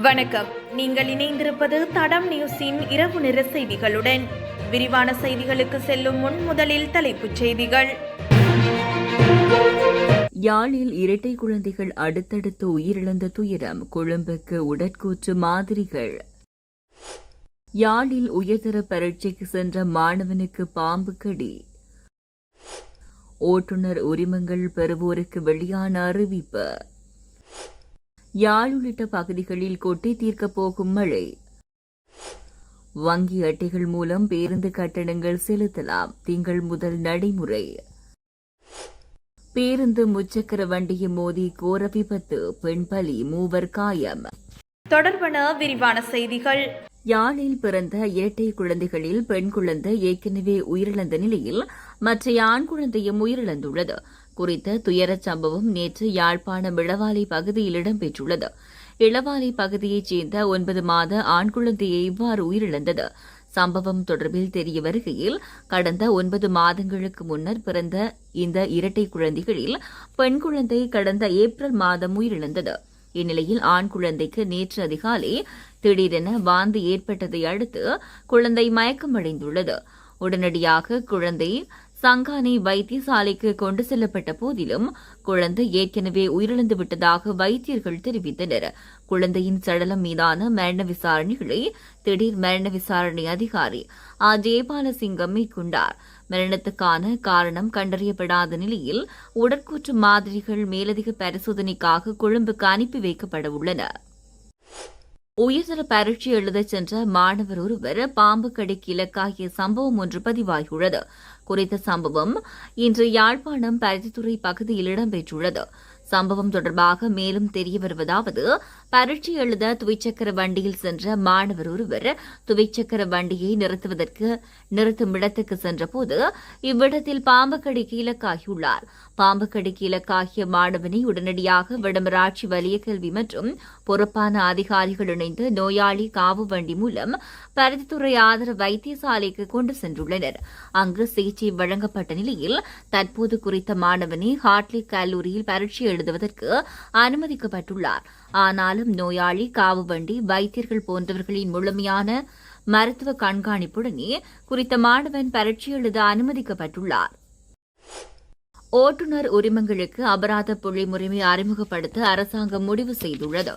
வணக்கம். நீங்கள் இணைந்திருப்பது தடம் நியூஸின் இரவு நிற செய்திகளுடன். விரிவான செய்திகளுக்கு செல்லும் முன் முதலில் தலைப்புச் செய்திகள். யாழில் இரட்டை குழந்தைகள் அடுத்தடுத்து உயிரிழந்த துயரம் கொழும்புக்கு உடற்கூற்று மாதிரிகள். யாழில் உயர்தர பரீட்சைக்கு சென்ற மாணவனுக்கு பாம்பு கடி. ஓட்டுநர் உரிமங்கள் பெறுவோருக்கு வெளியான அறிவிப்பு. யாழ் உள்ளிட்ட பகுதிகளில் கொட்டி தீர்க்கப் போகும் மழை. வங்கி அட்டைகள் மூலம் பேருந்து கட்டணங்கள் செலுத்தலாம். திங்கள் முதல் நடைமுறை. பேருந்து முச்சக்கர வண்டியை மோதி கோர விபத்து. பெண் பலி மூவர் காயம். தொடர்பன விரிவான செய்திகள். யாழில் பிறந்த இரட்டை குழந்தைகளில் பெண் குழந்தை ஏற்கனவே உயிரிழந்த நிலையில் மற்ற ஆண் குழந்தையும் உயிரிழந்துள்ளது. குறித்த துயரச் சம்பவம் நேற்று யாழ்ப்பாணம் இளவாலை பகுதியில் இடம்பெற்றுள்ளது. இளவாலை பகுதியைச் சேர்ந்த ஒன்பது மாத ஆண் குழந்தையை இவ்வாறு உயிரிழந்தது. சம்பவம் தொடர்பில் தெரிய வருகையில் கடந்த ஒன்பது மாதங்களுக்கு முன்னர் பிறந்த இந்த இரட்டை குழந்தைகளில் பெண் குழந்தை கடந்த ஏப்ரல் மாதம் உயிரிழந்தது. இந்நிலையில் ஆண் குழந்தைக்கு நேற்று அதிகாலை திடீரென வாந்தி ஏற்பட்டதை அடுத்து குழந்தை மயக்கமடைந்துள்ளது. உடனடியாக குழந்தை சங்கானை வைத்தியசாலைக்கு கொண்டு செல்லப்பட்ட போதிலும் குழந்தை ஏற்கனவே உயிரிழந்து விட்டதாக வைத்தியர்கள் தெரிவித்தனர். குழந்தையின் சடலம் மீதான மரண விசாரணைகளை திடீர் மரண விசாரணை அதிகாரி ஆ. ஜெயபாலசிங்கம் மேற்கொண்டார். மரணத்துக்கான காரணம் கண்டறியப்படாத நிலையில் உடற்கூற்று மாதிரிகள் மேலதிக பரிசோதனைக்காக கொழும்புக்கு அனுப்பி வைக்கப்பட உள்ளன. உயர்தர பரீட்சை எழுதச் சென்ற மாணவர் ஒருவர் பாம்பு கடிக்கு இலக்காகிய சம்பவம் ஒன்று பதிவாகியுள்ளது. குறித்த சம்பவம் இன்று யாழ்ப்பாணம் பருத்தித்துறை பகுதியில் இடம்பெற்றுள்ளது. சம்பவம் தொடர்பாக மேலும் தெரிய வருவதாவது பரீட்சை எழுத துவிச்சக்கர வண்டியில் சென்ற மாணவர் ஒருவர் துவிச்சக்கர வண்டியை நிறுத்துவதற்கு நிறுத்தும் இடத்துக்கு சென்றபோது இவ்விடத்தில் பாம்பு கடிக்கு இலக்காகியுள்ளார் பாம்பு கடிக்கு இலக்காகிய மாணவனை உடனடியாக விடமராட்சி வலிய கல்வி மற்றும் பொறுப்பான அதிகாரிகள் இணைந்து நோயாளி காவு வண்டி மூலம் பருத்தித்துறை ஆதரவு வைத்தியசாலைக்கு கொண்டு சென்றுள்ளனர். அங்கு சிகிச்சை வழங்கப்பட்ட நிலையில் தற்போது குறித்த மாணவனை ஹார்ட்லி கல்லூரியில் பரீட்சை எழுதுவதற்கு அனுமதிக்கப்பட்டுள்ளார். ஆனாலும் நோயாளி காவு வண்டி வைத்தியர்கள் போன்றவர்களின் முழுமையான மருத்துவ கண்காணிப்புடனே குறித்த மாணவன் பரீட்சை எழுத அனுமதிக்கப்பட்டுள்ளார். ஓட்டுநர் உரிமங்களுக்கு அபராத புள்ளி முறைமை அறிமுகப்படுத்த அரசாங்கம் முடிவு செய்துள்ளது.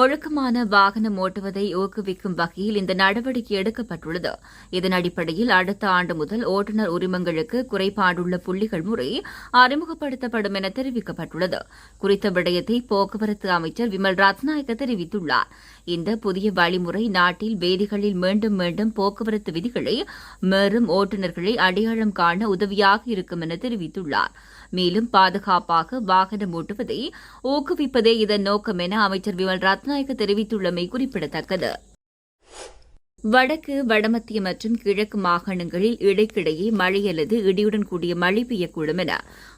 ஒழுக்கமான வாகனம் ஓட்டுவதை ஊக்குவிக்கும் வகையில் இந்த நடவடிக்கை எடுக்கப்பட்டுள்ளது. இதன் அடிப்படையில் அடுத்த ஆண்டு முதல் ஓட்டுநர் உரிமங்களுக்கு குறைபாடுள்ள புள்ளிகள் முறை அறிமுகப்படுத்தப்படும் என தெரிவிக்கப்பட்டுள்ளது. குறித்த விடயத்தை போக்குவரத்து அமைச்சர் விமல் ரத்நாயக்க தெரிவித்துள்ளார். இந்த புதிய வழிமுறை நாட்டில் வேதிகளில் மீண்டும் மீண்டும் போக்குவரத்து விதிகளை மீறும் ஓட்டுநர்களை அடையாளம் காண உதவியாக இருக்கும் என தெரிவித்துள்ளார். மேலும் பாதுகாப்பாக வாகனம் ஓட்டுவதை ஊக்குவிப்பதே இதன் நோக்கம் என அமைச்சர் விமல் ரத்நாயக்க தெரிவித்துள்ளமை குறிப்பிடத்தக்கது. வடக்கு வடமத்திய மற்றும் கிழக்கு மாகாணங்களில் இடைக்கிடையே மழை அல்லது இடியுடன் கூடிய மழை பெய்யக்கூடும் என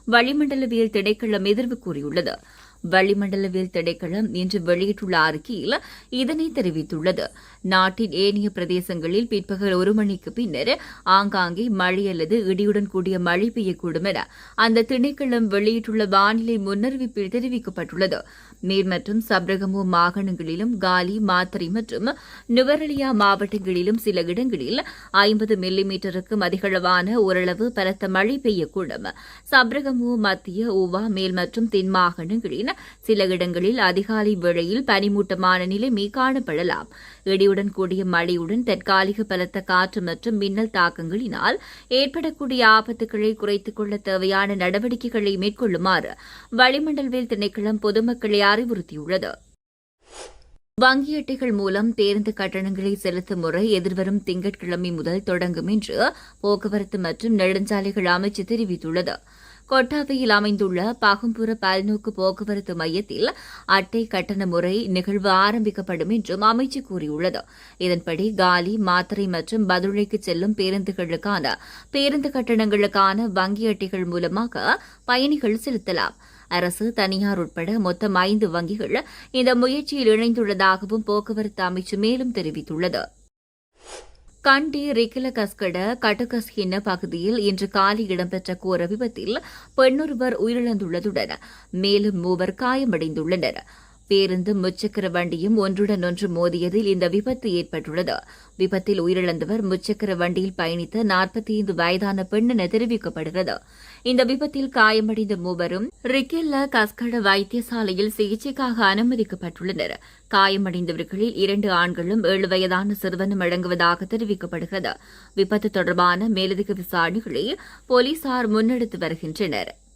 வளிமண்டலவியல் திணைக்களம் எதிர்வு கூறியுள்ளது. வளிமண்டலவியல் திணைக்களம் இன்று வெளியிட்டுள்ள அறிக்கையில் இதனை தெரிவித்துள்ளது. நாட்டின் ஏனைய பிரதேசங்களில் பிற்பகல் ஒரு மணிக்கு பின்னர் ஆங்காங்கே மழை அல்லது இடியுடன் கூடிய மழை பெய்யக்கூடும் என அந்த திணைக்களம் வெளியிட்டுள்ள வானிலை முன்னறிவிப்பில் தெரிவிக்கப்பட்டுள்ளது. நீர் மற்றும் சப்ரகமோ மாகாணங்களிலும் காலி மாத்தறை மற்றும் நுவரலியா மாவட்டங்களிலும் சில இடங்களில் ஐம்பது மில்லிமீட்டருக்கும் அதிகளவான ஓரளவு பலத்த மழை பெய்யக்கூடும். சப்ரகமோ மத்திய ஓவா மேல் மற்றும் தென் மாகாணங்களின் சில இடங்களில் அதிகாலை வேளையில் பனிமூட்டமான நிலைமை காணப்படலாம். இடியுடன் கூடிய மழையுடன் தற்காலிக பலத்த காற்று மற்றும் மின்னல் தாக்கங்களினால் ஏற்படக்கூடிய ஆபத்துக்களை குறைத்துக் கொள்ள தேவையான நடவடிக்கைகளை மேற்கொள்ளுமாறு வளிமண்டல்வேல் திணைக்களம் பொதுமக்களை அறிவுறுத்தியுள்ளது. வங்கி அட்டைகள் மூலம் பேருந்து கட்டணங்களை செலுத்தும் முறை எதிர்வரும் திங்கட்கிழமை முதல் தொடங்கும் என்று போக்குவரத்து மற்றும் நெடுஞ்சாலைகள் அமைச்சு தெரிவித்துள்ளது. கொட்டாவையில் அமைந்துள்ள பாகம்புர பல்நோக்கு போக்குவரத்து மையத்தில் அட்டை கட்டண முறை நிகழ்வு ஆரம்பிக்கப்படும் என்றும் அமைச்சு கூறியுள்ளது. இதன்படி காலி மாத்திரை மற்றும் பதுளைக்கு செல்லும் பேருந்துகளுக்கான பேருந்து கட்டணங்களுக்கான வங்கி அட்டைகள் மூலமாக பயணிகள் செலுத்தலாம். அரசு தனியார் உட்பட மொத்தம் ஐந்து வங்கிகள் இந்த முயற்சியில் இணைந்துள்ளதாகவும் போக்குவரத்து அமைச்சு மேலும் தெரிவித்துள்ளது. கண்டி ரிக்கிலகஸ்கட கட்டகஸ்கின்ன பகுதியில் இன்று காலை இடம்பெற்ற கோர விபத்தில் பெண்ணொருவர் உயிரிழந்துள்ளதுடன் மேலும் மூவர் காயமடைந்துள்ளனர். பேருந்து முச்சக்கர வண்டியும் ஒன்றுடன் ஒன்று மோதியதில் இந்த விபத்து ஏற்பட்டுள்ளது. விபத்தில் உயிரிழந்தவர் முச்சக்கர வண்டியில் பயணித்த நாற்பத்தி ஐந்து வயதான பெண் என தெரிவிக்கப்படுகிறது. இந்த விபத்தில் காயமடைந்த மூவரும் ரிக்கெல்ல கஸ்கட வைத்தியசாலையில் சிகிச்சைக்காக அனுமதிக்கப்பட்டுள்ளனர். காயமடைந்தவர்களில் இரண்டு ஆண்களும் ஏழு வயதான சிறுவனும் அடங்குவதாக தெரிவிக்கப்படுகிறது. விபத்து தொடர்பான மேலதிக விசாரணைகளை போலீசார் முன்னெடுத்து வருகின்றனர்.